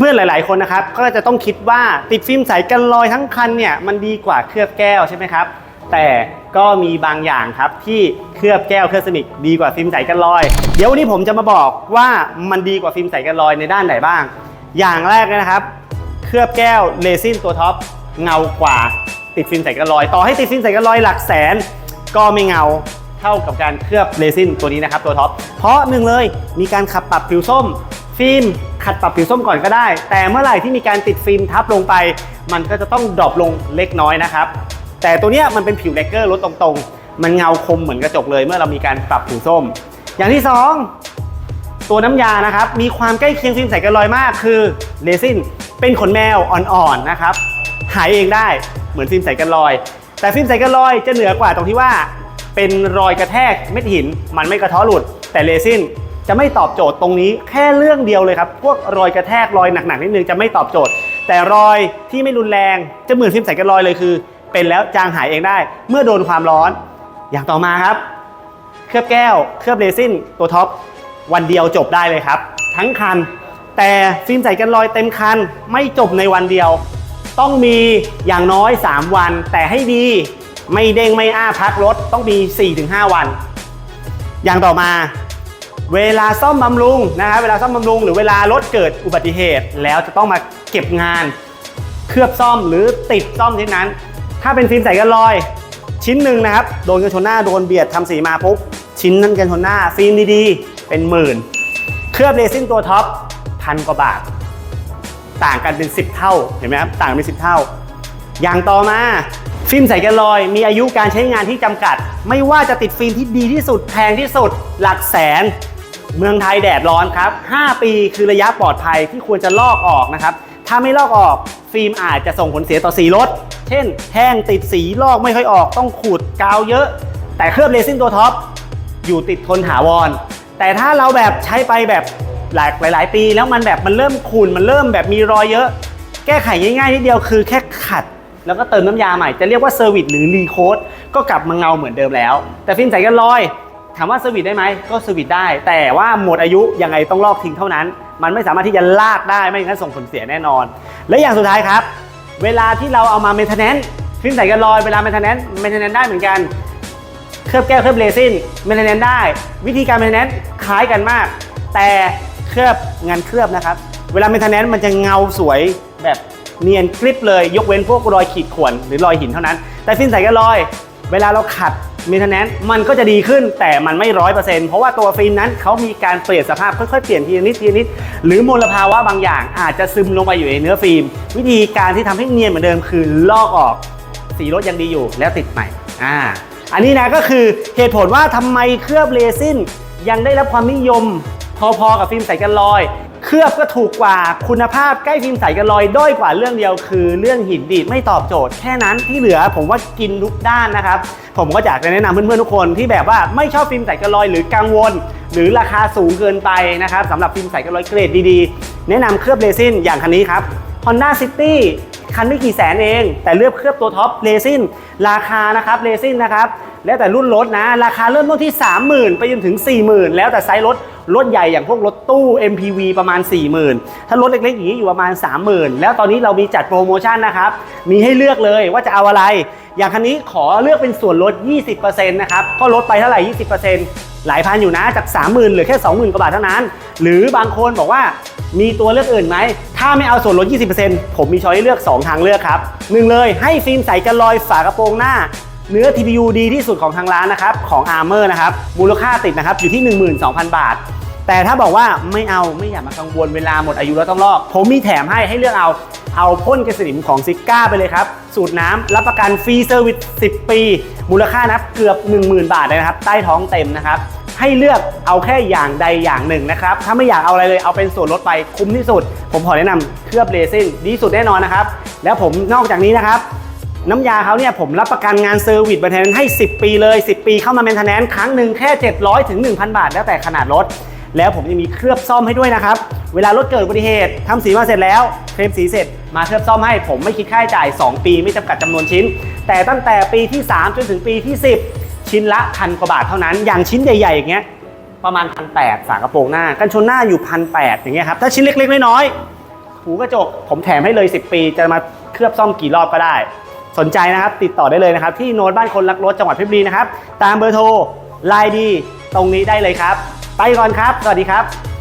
เพื่อนๆหลาย ๆคนนะครับก็จะต้องคิดว่าติดฟิล์มใสกันรอยทั้งคันเนี่ยมันดีกว่าเคลือบแก้วใช่ไหมครับแต่ก็มีบางอย่างครับที่เคลือบแก้วเคลือบสนิกดีกว่าฟิล์มใสกันรอย เดี๋ยววันนี้ผมจะมาบอกว่ามันดีกว่าฟิล์มใสกันรอยในด้านไหนบ้าง อย่างแรกนะครับ เคลือบแก้วเรซินตัวท็อปเงากว่าติดฟิล์มใสกันรอย ต่อให้ติดฟิล์มใสกันรอยหลักแสน ก็ไม่เงาเท่ากับการเคลือบเรซินตัวนี้นะครับตัวท็อปเพราะหนึ่งเลยมีการขัดปรับผิวส้ม ฟิล์ม ขัดปรับผิวส้มก่อนก็ได้ แต่เมื่อไหร่ที่มีการติดฟิล์มทับลงไป มันก็จะต้องดรอปลงเล็กน้อยนะครับ แต่ตัวเนี้ยมันเป็นผิวแลกเกอร์ลดตรงๆ มันเงาคมเหมือนกระจกเลย เมื่อเรามีการปรับผิวส้ม อย่างที่สองตัวน้ำยานะครับ มีความใกล้เคียงฟิล์มใสกันรอยมาก คือเรซินเป็นขนแมวอ่อนๆนะครับหายเองได้เหมือนฟิล์มใสกันรอย แต่ฟิล์มใสกันรอยจะเหนือกว่าตรงที่ว่าเป็นรอยกระแทกเม็ดหิน มันไม่กระท้อหลุด แต่เรซิน จะไม่ตอบโจทย์ตรงนี้แค่เรื่องเดียวเลยครับ พวกรอยกระแทกรอยหนักๆนิดนึงจะไม่ตอบโจทย์ แต่รอยที่ไม่รุนแรงจะเหมือนฟิล์มใส่กันรอยเลยคือ เป็นแล้วจางหายเองได้ เมื่อโดนความร้อน อย่างต่อมาครับ เคลือบแก้ว เคลือบเรซินตัวท็อปวันเดียวจบได้เลยครับ ทั้งคัน แต่ฟิล์มใส่กันรอยเต็มคันไม่จบในวันเดียว ต้องมีอย่างน้อย 3 วัน แต่ให้ดีไม่เด้งไม่อ้าพักรถต้องมี 4-5 วัน อย่างต่อมา เวลาซ่อมบำรุงนะครับเวลาซ่อมบำรุงหรือเวลารถเกิดอุบัติเหตุ แล้วจะต้องมาเก็บงาน เคลือบซ่อมหรือติดซ่อมที่นนั้น ถ้าเป็นฟิล์มใส่กันรอย ชิ้นหนึ่งนะครับโดนกันชนหน้าโดนเบียดทำสีมาปุ๊บชิ้นนั้นกันชนหน้าฟิล์มดีๆ เป็นหมื่น เคลือบเรซินตัวท็อปพันกว่าบาท ต่างกันเป็น 10 เท่าเห็นไหมครับต่างกันเป็น 10 เท่า อย่างต่อมาฟิล์มใส่กันรอย มีอายุการใช้งานที่จำกัด ไม่ว่าจะติดฟิล์มที่ดีที่สุดแพงที่สุดหลักแสน เมืองไทยแดดร้อนครับ 5 ปีคือระยะปลอดภัยที่ควรจะลอกออกนะครับ ถ้าไม่ลอกออกฟิล์มอาจจะส่งผลเสียต่อสีรถ เช่น แห้งติดสีลอกไม่ค่อยออกต้องขูดกาวเยอะ แต่เคลือบเรซินตัวท็อปอยู่ติดทนถาวร แต่ถ้าเราแบบใช้ไปแบบหลายหลาย ๆ ปีแล้วมันแบบมันเริ่มขุ่นมันเริ่มแบบมีรอยเยอะ แก้ไขง่ายๆนิดเดียวคือแค่ขัดแล้วก็เติมน้ำยาใหม่จะเรียกว่าเซอร์วิสหรือรีโคดก็กลับมาเงาเหมือนเดิมแล้ว แต่ฟิล์มใสกันรอย ถามว่าเซอร์วิสได้ไหมก็เซอร์วิสได้ แต่ว่าหมดอายุยังไงต้องลอกทิ้งเท่านั้น มันไม่สามารถที่จะลากได้ไม่งั้นส่งผลเสียแน่นอน และอย่างสุดท้ายครับ เวลาที่เราเอามาเมนเทนแนนฟิล์มใส่กันรอยเวลาเมนเทนแนนเมนเทนแนนได้เหมือนกันเคลือบแก้วเคลือบเรซินเมนเทนแนนได้ วิธีการเมนเทนแนนคล้ายกันมาก แต่เคลือบงานเคลือบนะครับ เวลาเมนเทนแนนมันจะเงาสวยแบบเนียนกริบเลย ยกเว้นพวกรอยขีดข่วนหรือรอยหินเท่านั้น แต่ฟิล์มใส่กันรอย เวลาเราขัด มนเทนแนนมันก็จะดีขึ้นแต่มันไม่ร้อยเปอร์เซ็นต์เพราะว่าตัวฟิล์มนั้นเขามีการเปลี่ยนสภาพค่อยๆเปลี่ยนทีนิดทีนิด หรือมลภาวะบางอย่าง อาจจะซึมลงไปอยู่ในเนื้อฟิล์ม วิธีการที่ทำให้เนียนเหมือนเดิมคือลอกออก สีรถยังดีอยู่แล้วติดใหม่อ่าอันนี้นะก็คือเหตุผลว่าทำไมเคลือบเรซินยังได้รับความนิยมพอๆกับฟิล์มใสกันรอย เคลือบก็ถูกกว่าคุณภาพใกล้ฟิล์มใสกันรอยด้อยกว่าเรื่องเดียวคือ เรื่องหินดีดไม่ตอบโจทย์แค่นั้นที่เหลือผมว่ากินทุกด้านนะครับ ผมก็อยากจะแนะนำเพื่อนๆทุกคนที่แบบว่าไม่ชอบฟิล์มใสกันรอยหรือกังวล หรือราคาสูงเกินไปนะครับสำหรับฟิล์มใสกันรอยเกรดดีๆ แนะนำเคลือบเรซินอย่างคันนี้ครับ Honda City คันไม่กี่แสนเอง แต่เลือกเคลือบตัวท็อปเรซินราคานะครับเรซินนะครับแล้วแต่รุ่นรถนะ ราคาเริ่มต้นที่ 30,000 ไปจนถึง 40,000 แล้วแต่ไซส์รถรถใหญ่อย่างพวกรถตู้ MPV ประมาณ 40,000 ถ้ารถเล็กๆอย่างนี้อยู่ประมาณ 30,000 แล้วตอนนี้เรามีจัดโปรโมชั่นนะครับ มีให้เลือกเลยว่าจะเอาอะไร อย่างคันนี้ขอเลือกเป็นส่วนลด 20%นะครับ ก็ลดไปเท่าไหร่ 20%หลายพันอยู่นะจาก 30,000 เหลือแค่ 20,000 กว่าบาทเท่านั้น หรือบางคนบอกว่า มีตัวเลือกอื่นไหม ถ้าไม่เอาส่วนลด 20%ผมมีช้อยให้เลือก 2 ทางเลือกครับหนึ่งเลยให้ฟิล์มใสกันรอยฝากระโปรงหน้า เนื้อ TPU ดีที่สุดของทางร้านนะครับของ Armor นะครับมูลค่าติดนะครับอยู่ที่ 12,000 บาท แต่ถ้าบอกว่าไม่เอาไม่อยากมากังวลเวลาหมดอายุแล้วต้องลอก ผมมีแถมให้ให้เลือกเอาเอาพ่นกระสินของซิก้าไปเลยครับ สูตรน้ำรับประกันฟรีเซอร์วิส 10 ปี มูลค่านับเกือบ 10,000 บาทเลยนะครับ ใต้ท้องเต็มนะครับ ให้เลือกเอาแค่อย่างใดอย่างหนึ่งนะครับ ถ้าไม่อยากเอาอะไรเลยเอาเป็นส่วนลดไปคุ้มที่สุด ผมขอแนะนำเคลือบเรซินดีสุดแน่นอนนะครับ แล้วผมนอกจากนี้นะครับ น้ำยาเขาเนี่ยผมรับประกันงานเซอร์วิสแมนเทนให้ 10 ปีเลย 10 ปีเข้ามาแมนเทนแนนครั้งหนึ่งแค่ 700ถึง1,000 บาท แล้วแต่ขนาดรถแล้วผมยังมีเคลือบซ่อมให้ด้วยนะครับ เวลารถเกิดอุบัติเหตุทำสีมาเสร็จแล้วเคลมสีเสร็จมาเคลือบซ่อมให้ผมไม่คิดค่าใช้จ่าย 2 ปีไม่จำกัดจำนวนชิ้น แต่ตั้งแต่ปีที่ 3 จนถึงปีที่ 10 ชิ้นละพันกว่าบาทเท่านั้น อย่างชิ้นใหญ่ๆอย่างเงี้ยประมาณพันแปดฝากระโปรงหน้า กันชนหน้าอยู่พันแปดอย่างเงี้ยครับถ้าชิ้นเล็กๆน้อยๆหูกระจกผมแถมให้เลย 10 ปี จะมาเคลือบซ่อมกี่รอบก็ได้ สนใจนะครับติดต่อได้เลยนะครับ ที่โน้ตบ้านคนรักรถจังหวัดเพชรบุรีนะครับตามเบอร์โทรไลน์ดี ตรงนี้ได้เลยครับ ไปก่อนครับ สวัสดีครับ